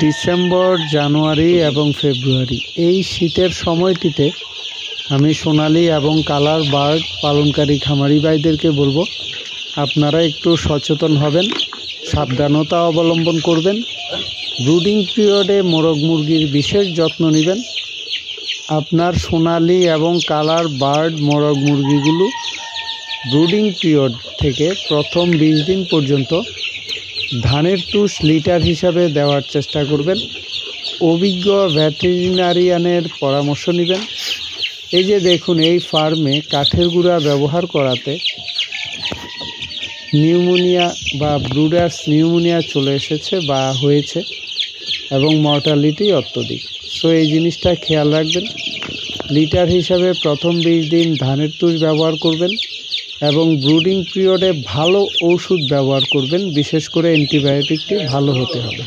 December, জানুয়ারি এবং ফেব্রুয়ারি। এই শীতের সময়টিতে আমি সোনালি এবং কালার বার্ড পালনকারী খামারি ভাইদেরকে বলব, আপনারা একটু সচেতন হবেন, সাবধানতা অবলম্বন করবেন, ব্রুডিং পিরিয়ডে মোরগ মুরগির বিশেষ যত্ন নেবেন। আপনার সোনালি এবং কালার বার্ড মোরগ মুরগিগুলো ব্রুডিং পিরিয়ড থেকে প্রথম বিশ দিন পর্যন্ত ধানের তুষ লিটার হিসাবে দেওয়ার চেষ্টা করবেন। অভিজ্ঞ ভেটেরিনারিয়ানের পরামর্শ নেবেন। এই যে দেখুন, এই ফার্মে কাঠের গুঁড়া ব্যবহার করাতে নিউমোনিয়া বা ব্রুডার্স নিউমোনিয়া চলে এসেছে বা হয়েছে এবং মর্টালিটি অত্যধিক। সো, এই জিনিসটা খেয়াল রাখবেন। লিটার হিসাবে প্রথম বিশ দিন ধানের তুষ ব্যবহার করবেন। এবং ব্রুডিং পিরিয়ডে ভালো ওষুধ ব্যবহার করবেন। বিশেষ করে অ্যান্টিবায়োটিকটি ভালো হতে হবে।